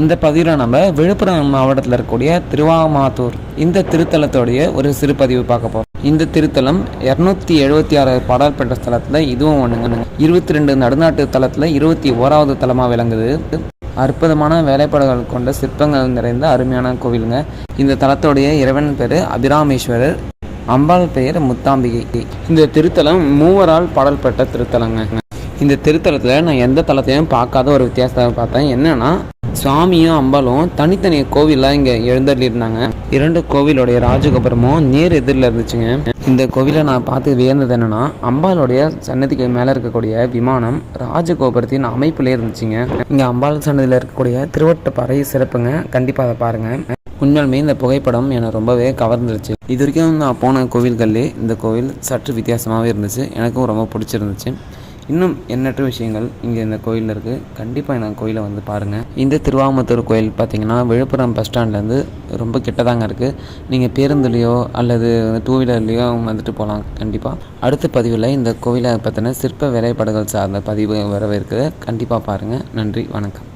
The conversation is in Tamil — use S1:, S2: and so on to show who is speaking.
S1: இந்த பதிவில் நம்ம விழுப்புரம் மாவட்டத்தில் இருக்கக்கூடிய திருவாமாத்தூர் இந்த திருத்தலத்தோடைய ஒரு சிறு பதிவு பார்க்க போகிறோம் இந்த திருத்தலம் இரநூத்தி எழுபத்தி ஆறு பாடல் பெற்ற ஸ்தலத்தில் இதுவும் ஒன்றுங்க இருபத்தி ரெண்டு நடுநாட்டு தலத்தில் இருபத்தி ஓராவது தலமாக விளங்குது. அற்புதமான வேலைப்பாடுகள் கொண்ட சிற்பங்கள் நிறைந்த அருமையான கோவிலுங்க. இந்த தலத்தோடைய இறைவன் பேர் அபிராமேஸ்வரர். அம்பாள் பெயர் முத்தாம்பிகை. இந்த திருத்தலம் மூவரால் பாடல் பெற்ற திருத்தலங்க. இந்த திருத்தலத்தில் நான் எந்த தலத்தையும் பார்க்காத ஒரு வித்தியாசத்தை பார்த்தேன். என்னன்னா சாமியும் அம்பாலும் தனித்தனி கோவிலாக இங்கே எழுந்தருளிருந்தாங்க இரண்டு கோவிலுடைய ராஜகோபுரமும் நேர் எதிரில் இருந்துச்சுங்க. இந்த கோவிலை நான் பார்த்து வியந்தது என்னென்னா அம்பாளுடைய சன்னதிக்கு மேலே இருக்கக்கூடிய விமானம் ராஜகோபுரத்தின் அமைப்பிலே இருந்துச்சுங்க. இங்கே அம்பாள் சன்னதியில் இருக்கக்கூடிய திருவட்டப்பாறை சிறப்புங்க. கண்டிப்பாக அதை பாருங்கள் உண்மையாலுமே இந்த புகைப்படம் என்னை ரொம்பவே கவர்ந்துருச்சு. இது வரைக்கும் நான் போன கோவில்கள்லே இந்த கோவில் சற்று வித்தியாசமாகவே இருந்துச்சு. எனக்கும் ரொம்ப பிடிச்சிருந்துச்சு. இன்னும் எண்ணற்ற விஷயங்கள் இங்கே இந்த கோயிலில் இருக்குது கண்டிப்பாக இந்த கோயிலை வந்து பாருங்கள் இந்த திருவாமத்தூர் கோயில் பார்த்தீங்கன்னா விழுப்புரம் பஸ் ஸ்டாண்ட்லேருந்து ரொம்ப கிட்டதாங்க இருக்குது நீங்கள் பேருந்துலேயோ அல்லது டூ வீலர்லேயோ வந்துட்டு போகலாம் கண்டிப்பாக அடுத்த பதிவில் இந்த கோவிலை பற்றின சிற்ப வேலைப்பாடுகள் சார்ந்த பதிவு வரவே இருக்குது கண்டிப்பாக பாருங்கள் நன்றி. வணக்கம்.